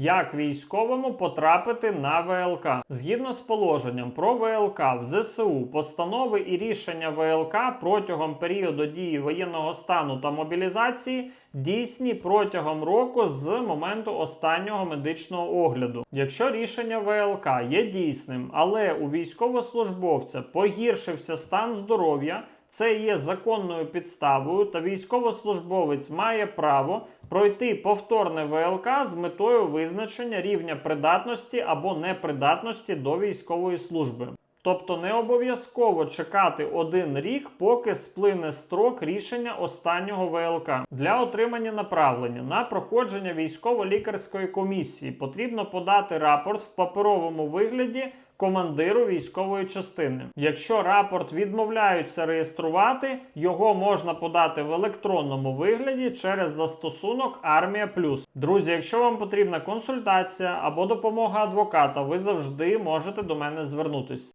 як військовому потрапити на ВЛК. Згідно з положенням про ВЛК в ЗСУ, постанови і рішення ВЛК протягом періоду дії воєнного стану та мобілізації дійсні протягом року з моменту останнього медичного огляду. Якщо рішення ВЛК є дійсним, але у військовослужбовця погіршився стан здоров'я. Це є законною підставою, та військовослужбовець має право пройти повторне ВЛК з метою визначення рівня придатності або непридатності до військової служби. Тобто не обов'язково чекати один рік, поки сплине строк рішення останнього ВЛК. Для отримання направлення на проходження військово-лікарської комісії потрібно подати рапорт в паперовому вигляді командиру військової частини. Якщо рапорт відмовляються реєструвати, його можна подати в електронному вигляді через застосунок Армія Плюс. Друзі, якщо вам потрібна консультація або допомога адвоката, ви завжди можете до мене звернутись.